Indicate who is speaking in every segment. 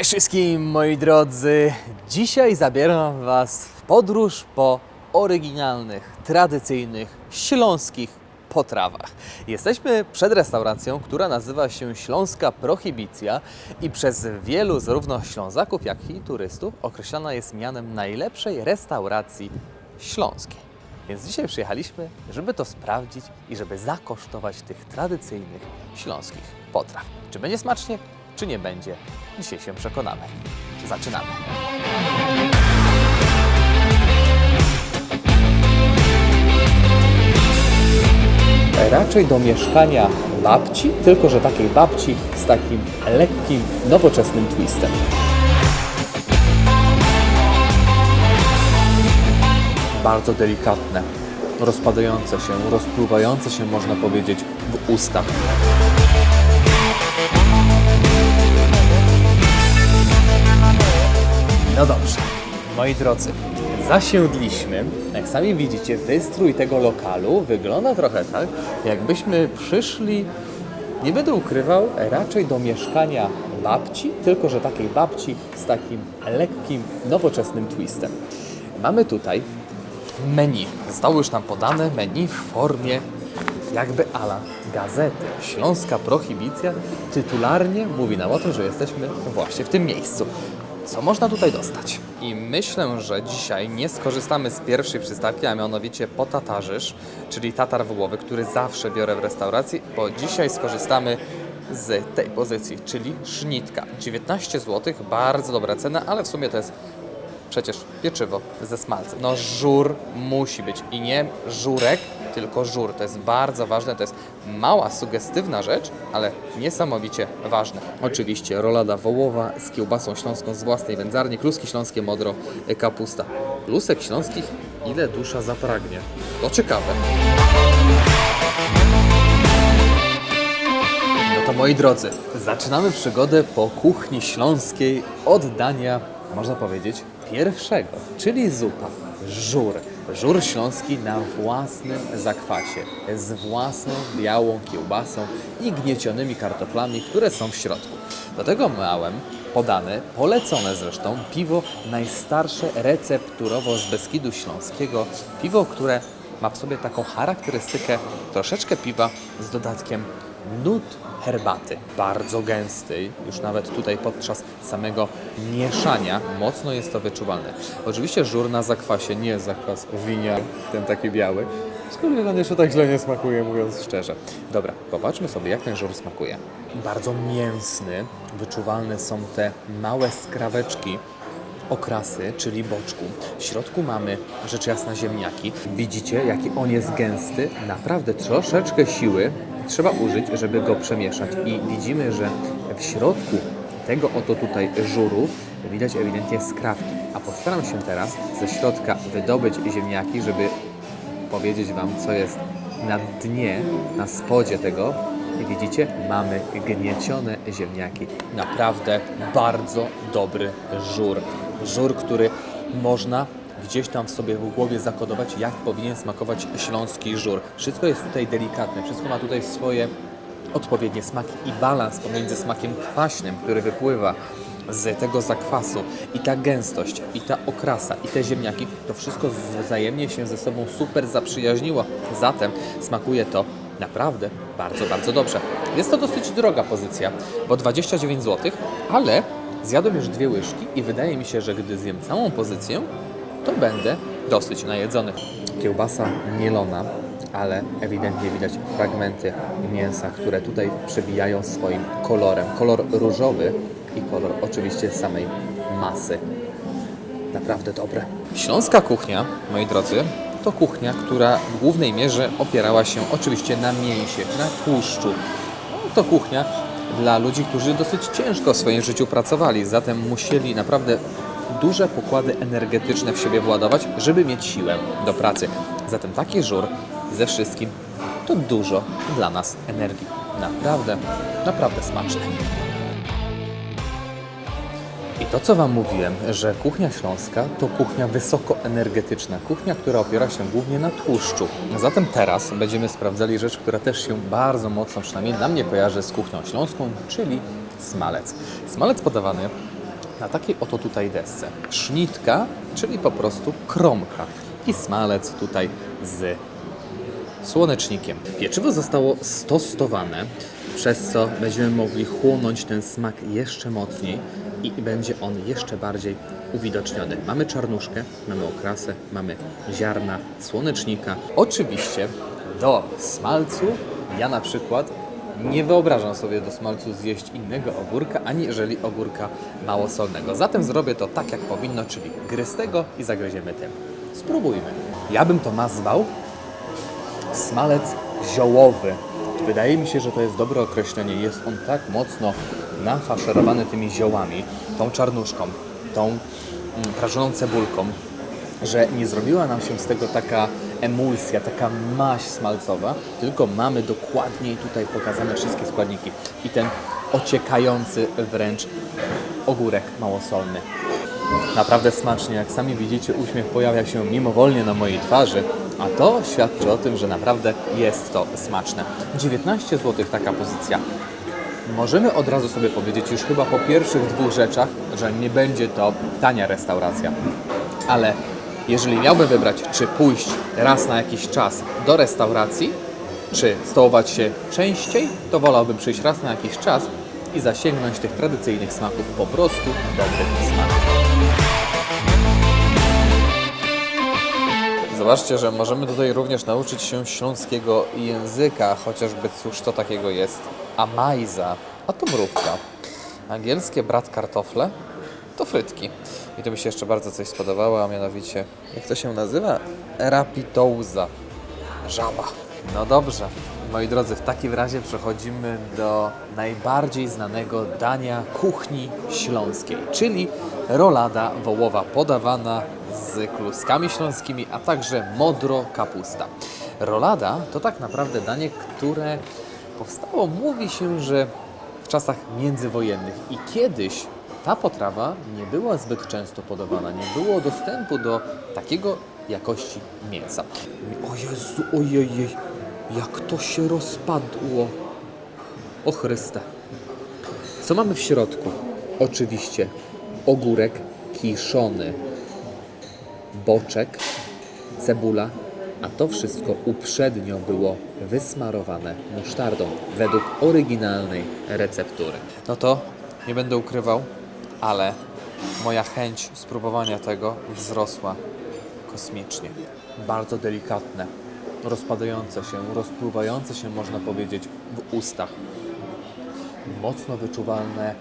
Speaker 1: Cześć wszystkim moi drodzy! Dzisiaj zabieram Was w podróż po oryginalnych, tradycyjnych, śląskich potrawach. Jesteśmy przed restauracją, która nazywa się Śląska Prohibicja i przez wielu zarówno Ślązaków, jak i turystów określana jest mianem najlepszej restauracji śląskiej. Więc dzisiaj przyjechaliśmy, żeby to sprawdzić i żeby zakosztować tych tradycyjnych śląskich potraw. Czy będzie smacznie, czy nie będzie? Dzisiaj się przekonamy. Zaczynamy. Raczej do mieszkania babci, tylko że takiej babci z takim lekkim, nowoczesnym twistem. Bardzo delikatne, rozpadające się, rozpływające się, można powiedzieć, w ustach. No dobrze, moi drodzy, zasiędliśmy. Jak sami widzicie, wystrój tego lokalu wygląda trochę tak, jakbyśmy przyszli, nie będę ukrywał, raczej do mieszkania babci, tylko że takiej babci z takim lekkim, nowoczesnym twistem. Mamy tutaj menu. Zostało już nam podane menu w formie jakby ala gazety. Śląska Prohibicja tytularnie mówi nam o tym, że jesteśmy właśnie w tym miejscu. Co można tutaj dostać? I myślę, że dzisiaj nie skorzystamy z pierwszej przystawki, a mianowicie potatarzysz, czyli tatar wołowy, który zawsze biorę w restauracji, bo dzisiaj skorzystamy z tej pozycji, czyli sznitka. 19 zł, bardzo dobra cena, ale w sumie to jest przecież pieczywo ze smalcem. No żur musi być i nie żurek, tylko żur. To jest bardzo ważne, to jest mała, sugestywna rzecz, ale niesamowicie ważna. Oczywiście rolada wołowa z kiełbasą śląską z własnej wędzarni, kluski śląskie modro, y, kapusta. Klusek śląskich, ile dusza zapragnie. To ciekawe. No to moi drodzy, zaczynamy przygodę po kuchni śląskiej od dania, można powiedzieć, pierwszego, czyli zupa. Żur. Żur śląski na własnym zakwasie, z własną białą kiełbasą i gniecionymi kartoflami, które są w środku. Do tego miałem podane, polecone zresztą, piwo najstarsze recepturowo z Beskidu Śląskiego. Piwo, które ma w sobie taką charakterystykę troszeczkę piwa z dodatkiem nut herbaty, bardzo gęstej, już nawet tutaj podczas samego mieszania mocno jest to wyczuwalne. Oczywiście żur na zakwasie nie zakwas winiar, ten taki biały, skoro on jeszcze tak źle nie smakuje, mówiąc szczerze. Dobra, popatrzmy sobie jak ten żur smakuje. Bardzo mięsny, wyczuwalne są te małe skraweczki, okrasy, czyli boczku. W środku mamy rzecz jasna ziemniaki. Widzicie, jaki on jest gęsty? Naprawdę troszeczkę siły trzeba użyć, żeby go przemieszać. I widzimy, że w środku tego oto tutaj żuru widać ewidentnie skrawki. A postaram się teraz ze środka wydobyć ziemniaki, żeby powiedzieć Wam, co jest na dnie, na spodzie tego. I widzicie, mamy gniecione ziemniaki. Naprawdę bardzo dobry żur. Żur, który można gdzieś tam w sobie w głowie zakodować, jak powinien smakować śląski żur. Wszystko jest tutaj delikatne, wszystko ma tutaj swoje odpowiednie smaki i balans pomiędzy smakiem kwaśnym, który wypływa z tego zakwasu i ta gęstość, i ta okrasa, i te ziemniaki, to wszystko wzajemnie się ze sobą super zaprzyjaźniło. Zatem smakuje to naprawdę bardzo, bardzo dobrze. Jest to dosyć droga pozycja, bo 29 zł, ale zjadłem już dwie łyżki i wydaje mi się, że gdy zjem całą pozycję, to będę dosyć najedzony. Kiełbasa mielona, ale ewidentnie widać fragmenty mięsa, które tutaj przebijają swoim kolorem. Kolor różowy i kolor oczywiście samej masy. Naprawdę dobre. Śląska kuchnia, moi drodzy, to kuchnia, która w głównej mierze opierała się oczywiście na mięsie, na tłuszczu. No, To kuchnia dla ludzi, którzy dosyć ciężko w swoim życiu pracowali, zatem musieli naprawdę duże pokłady energetyczne w siebie władować, żeby mieć siłę do pracy. Zatem taki żur ze wszystkim to dużo dla nas energii. Naprawdę, naprawdę smaczne. I to, co Wam mówiłem, że kuchnia śląska to kuchnia wysokoenergetyczna, kuchnia, która opiera się głównie na tłuszczu. Zatem teraz będziemy sprawdzali rzecz, która też się bardzo mocno, przynajmniej na mnie kojarzy z kuchnią śląską, czyli smalec. Smalec podawany na takiej oto tutaj desce. Sznitka, czyli po prostu kromka. I smalec tutaj z słonecznikiem. Pieczywo zostało stostowane, przez co będziemy mogli chłonąć ten smak jeszcze mocniej i będzie on jeszcze bardziej uwidoczniony. Mamy czarnuszkę, mamy okrasę, mamy ziarna słonecznika. Oczywiście do smalcu ja na przykład nie wyobrażam sobie do smalcu zjeść innego ogórka, aniżeli ogórka małosolnego. Zatem zrobię to tak jak powinno, czyli grystego i zagryziemy tym. Spróbujmy. Ja bym to nazwał smalec ziołowy. Wydaje mi się, że to jest dobre określenie. Jest on tak mocno nafaszerowany tymi ziołami, tą czarnuszką, tą mm, prażoną cebulką, że nie zrobiła nam się z tego taka emulsja, taka maź smalcowa, tylko mamy dokładniej tutaj pokazane wszystkie składniki i ten ociekający wręcz ogórek małosolny. Naprawdę smacznie, jak sami widzicie, uśmiech pojawia się mimowolnie na mojej twarzy, a to świadczy o tym, że naprawdę jest to smaczne. 19 zł taka pozycja. Możemy od razu sobie powiedzieć już chyba po pierwszych dwóch rzeczach, że nie będzie to tania restauracja. Ale jeżeli miałbym wybrać, czy pójść raz na jakiś czas do restauracji, czy stołować się częściej, to wolałbym przyjść raz na jakiś czas i zasięgnąć tych tradycyjnych smaków po prostu dobrych smaków. Zobaczcie, że możemy tutaj również nauczyć się śląskiego języka, chociażby cóż to takiego jest amajza, a to mrówka. Angielskie brat kartofle to frytki. I to mi się jeszcze bardzo coś spodobało, a mianowicie, jak to się nazywa? Rapitouza. Żaba. No dobrze, moi drodzy, w takim razie przechodzimy do najbardziej znanego dania kuchni śląskiej, czyli rolada wołowa podawana z kluskami śląskimi, a także modro kapusta. Rolada to tak naprawdę danie, które powstało, mówi się, że w czasach międzywojennych i kiedyś ta potrawa nie była zbyt często podawana, nie było dostępu do takiego jakości mięsa. O Jezu, ojej, jak to się rozpadło. O Chryste. Co mamy w środku? Oczywiście ogórek kiszony, boczek, cebula, a to wszystko uprzednio było wysmarowane musztardą według oryginalnej receptury. No to nie będę ukrywał, ale moja chęć spróbowania tego wzrosła kosmicznie. Bardzo delikatne, rozpadające się, rozpływające się, można powiedzieć, w ustach mocno wyczuwalne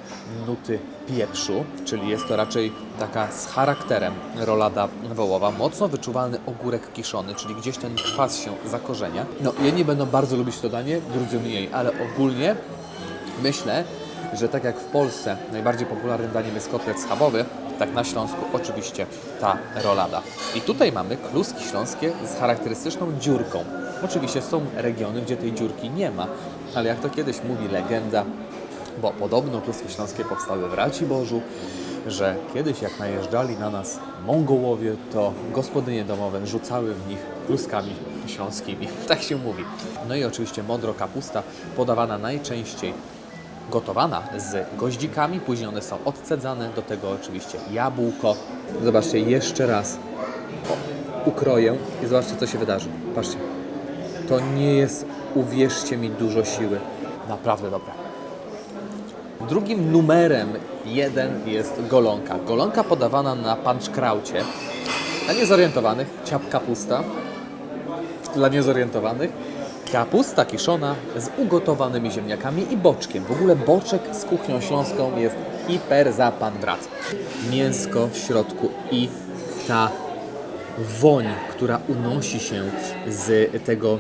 Speaker 1: nuty pieprzu, czyli jest to raczej taka z charakterem rolada wołowa, mocno wyczuwalny ogórek kiszony, czyli gdzieś ten kwas się zakorzenia. No, jedni będą bardzo lubić to danie, drudzy mniej, ale ogólnie myślę, że tak jak w Polsce najbardziej popularnym daniem jest kotlet schabowy, tak na Śląsku oczywiście ta rolada. I tutaj mamy kluski śląskie z charakterystyczną dziurką. Oczywiście są regiony, gdzie tej dziurki nie ma, ale jak to kiedyś mówi legenda, bo podobno kluski śląskie powstały w Raciborzu, że kiedyś jak najeżdżali na nas Mongołowie, to gospodynie domowe rzucały w nich kluskami śląskimi. Tak się mówi. No i oczywiście modro kapusta, podawana najczęściej gotowana z goździkami, później one są odcedzane, do tego oczywiście jabłko. Zobaczcie, jeszcze raz ukroję i zobaczcie co się wydarzy. Patrzcie, to nie jest, uwierzcie mi, dużo siły. Naprawdę dobre. Drugim numerem jeden jest golonka. Golonka podawana na panczkraucie. Dla niezorientowanych ciap kapusta. Dla niezorientowanych kapusta kiszona z ugotowanymi ziemniakami i boczkiem. W ogóle boczek z kuchnią śląską jest hiper za pan brat. Mięsko w środku i ta woń, która unosi się z tego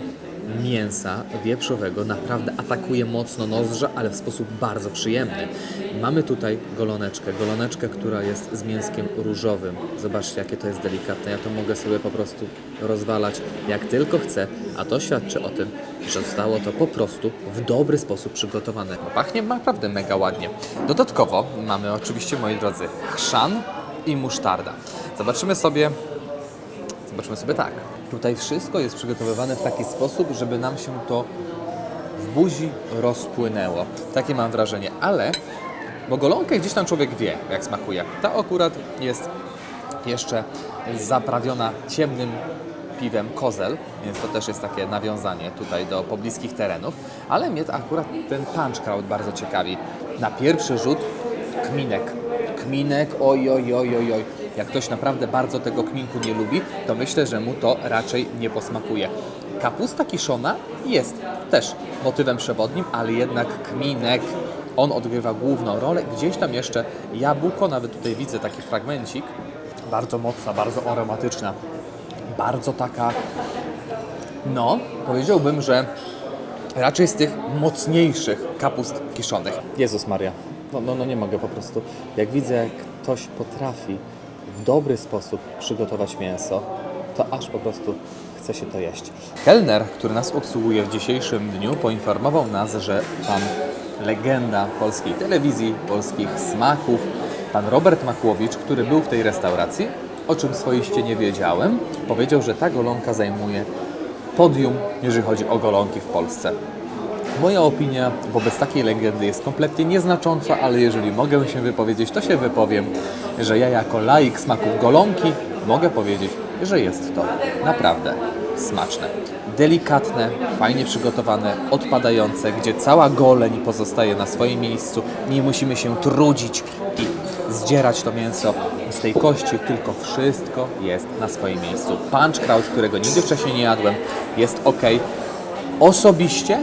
Speaker 1: mięsa wieprzowego naprawdę atakuje mocno nozdrza, ale w sposób bardzo przyjemny. Mamy tutaj goloneczkę, goloneczkę, która jest z mięskiem różowym. Zobaczcie, jakie to jest delikatne. Ja to mogę sobie po prostu rozwalać jak tylko chcę, a to świadczy o tym, że zostało to po prostu w dobry sposób przygotowane. Pachnie naprawdę mega ładnie. Dodatkowo mamy oczywiście, moi drodzy, chrzan i musztarda. Zobaczymy sobie Zobaczmy sobie tak. Tutaj wszystko jest przygotowywane w taki sposób, żeby nam się to w buzi rozpłynęło. Takie mam wrażenie, ale Bo golonkę gdzieś tam człowiek wie, jak smakuje. Ta akurat jest jeszcze zaprawiona ciemnym piwem kozel, więc to też jest takie nawiązanie tutaj do pobliskich terenów, ale mnie to akurat ten punchkraut bardzo ciekawi. Na pierwszy rzut kminek. Kminek, oj, oj, oj, oj, oj. Jak ktoś naprawdę bardzo tego kminku nie lubi, to myślę, że mu to raczej nie posmakuje. Kapusta kiszona jest też motywem przewodnim, ale jednak kminek, on odgrywa główną rolę. Gdzieś tam jeszcze jabłko, nawet tutaj widzę taki fragmencik, bardzo mocna, bardzo aromatyczna, bardzo taka, no, powiedziałbym, że raczej z tych mocniejszych kapust kiszonych. Jezus Maria, no, no, no nie mogę po prostu. Jak widzę, jak ktoś potrafi w dobry sposób przygotować mięso, to aż po prostu chce się to jeść. Kelner, który nas obsługuje w dzisiejszym dniu, poinformował nas, że pan legenda polskiej telewizji, polskich smaków, pan Robert Makłowicz, który był w tej restauracji, o czym swoiście nie wiedziałem, powiedział, że ta golonka zajmuje podium, jeżeli chodzi o golonki w Polsce. Moja opinia wobec takiej legendy jest kompletnie nieznacząca, ale jeżeli mogę się wypowiedzieć, to się wypowiem, że ja jako laik smaków golonki mogę powiedzieć, że jest to naprawdę smaczne. Delikatne, fajnie przygotowane, odpadające, gdzie cała goleń pozostaje na swoim miejscu. Nie musimy się trudzić i zdzierać to mięso z tej kości, tylko wszystko jest na swoim miejscu. Punchkraut, którego nigdy wcześniej nie jadłem, jest ok. Osobiście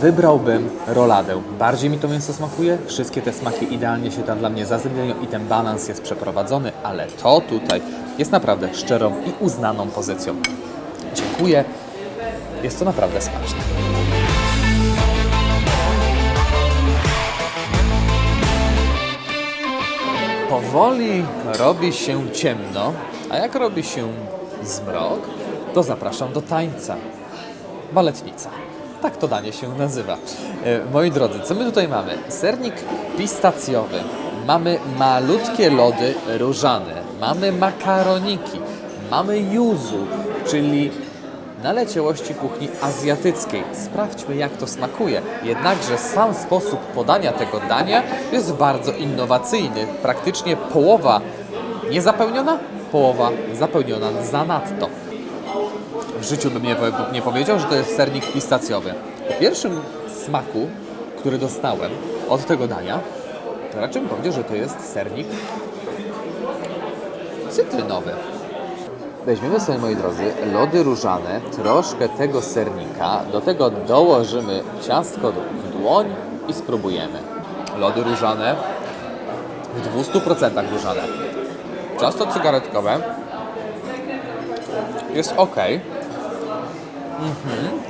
Speaker 1: wybrałbym roladę. Bardziej mi to mięso smakuje, wszystkie te smaki idealnie się tam dla mnie zazębiają i ten balans jest przeprowadzony, ale to tutaj jest naprawdę szczerą i uznaną pozycją. Dziękuję. Jest to naprawdę smaczne. Powoli robi się ciemno, a jak robi się zmrok, to zapraszam do tańca. Baletnica. Tak to danie się nazywa. E, moi drodzy, co my tutaj mamy? Sernik pistacjowy, mamy malutkie lody różane, mamy makaroniki, mamy yuzu, czyli naleciałości kuchni azjatyckiej. Sprawdźmy, jak to smakuje. Jednakże sam sposób podania tego dania jest bardzo innowacyjny. Praktycznie połowa niezapełniona, połowa zapełniona zanadto. W życiu bym nie, nie powiedział, że to jest sernik pistacjowy. Po pierwszym smaku, który dostałem od tego dania, to raczej bym powiedział, że to jest sernik cytrynowy. Weźmiemy sobie, moi drodzy, lody różane, troszkę tego sernika, do tego dołożymy ciastko w dłoń i spróbujemy. Lody różane, w 200% różane. Ciasto cygaretkowe jest ok. Mhm.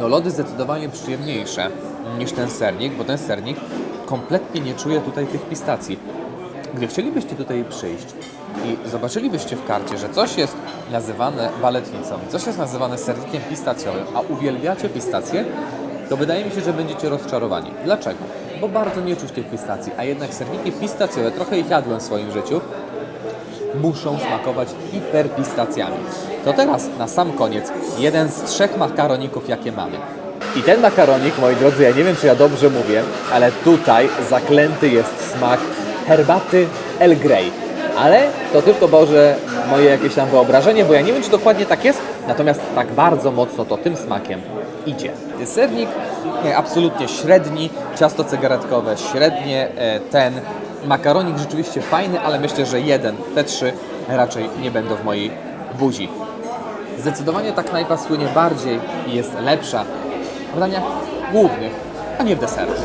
Speaker 1: No lody zdecydowanie przyjemniejsze niż ten sernik, bo ten sernik kompletnie nie czuje tutaj tych pistacji. Gdy chcielibyście tutaj przyjść i zobaczylibyście w karcie, że coś jest nazywane baletnicą, coś jest nazywane sernikiem pistacjowym, a uwielbiacie pistacje, to wydaje mi się, że będziecie rozczarowani. Dlaczego? Bo bardzo nie czuć tych pistacji, a jednak serniki pistacjowe, trochę ich jadłem w swoim życiu, muszą smakować hiperpistacjami. To teraz, na sam koniec, jeden z trzech makaroników, jakie mamy. I ten makaronik, moi drodzy, ja nie wiem, czy ja dobrze mówię, ale tutaj zaklęty jest smak herbaty El Grey. Ale to tylko Boże moje jakieś tam wyobrażenie, bo ja nie wiem, czy dokładnie tak jest, natomiast tak bardzo mocno to tym smakiem idzie. Sernik nie, absolutnie średni, ciasto cygaretkowe średnie, e, ten makaronik rzeczywiście fajny, ale myślę, że jeden, te trzy raczej nie będą w mojej buzi. Zdecydowanie ta knajpa słynie bardziej i jest lepsza w daniach głównych, a nie w deserach.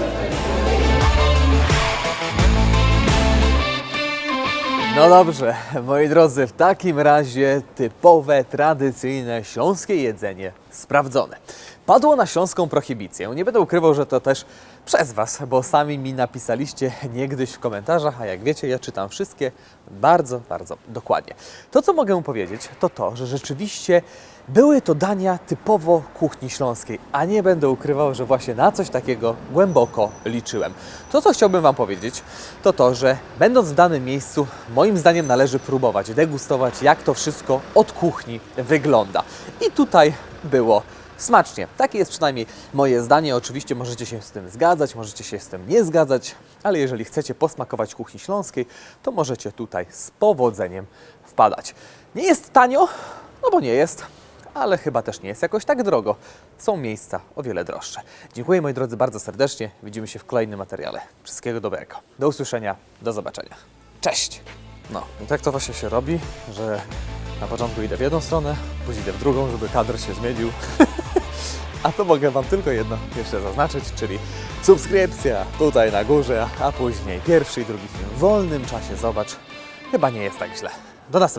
Speaker 1: No dobrze, moi drodzy, w takim razie typowe, tradycyjne śląskie jedzenie sprawdzone. Padło na śląską prohibicję. Nie będę ukrywał, że to też przez Was, bo sami mi napisaliście niegdyś w komentarzach, a jak wiecie, ja czytam wszystkie bardzo, bardzo dokładnie. To, co mogę powiedzieć, to to, że rzeczywiście były to dania typowo kuchni śląskiej, a nie będę ukrywał, że właśnie na coś takiego głęboko liczyłem. To, co chciałbym Wam powiedzieć, to to, że będąc w danym miejscu, moim zdaniem należy próbować, degustować, jak to wszystko od kuchni wygląda. I tutaj było Smacznie. Takie jest przynajmniej moje zdanie. Oczywiście możecie się z tym zgadzać, możecie się z tym nie zgadzać, ale jeżeli chcecie posmakować kuchni śląskiej, to możecie tutaj z powodzeniem wpadać. Nie jest tanio, no bo nie jest, ale chyba też nie jest jakoś tak drogo. Są miejsca o wiele droższe. Dziękuję moi drodzy bardzo serdecznie. Widzimy się w kolejnym materiale. Wszystkiego dobrego. Do usłyszenia, do zobaczenia. Cześć! No, i tak to właśnie się robi, że na początku idę w jedną stronę, później idę w drugą, żeby kadr się zmienił. A to mogę Wam tylko jedno jeszcze zaznaczyć, czyli subskrypcja tutaj na górze, a później pierwszy i drugi film w wolnym czasie. Zobacz, chyba nie jest tak źle. Do następnego.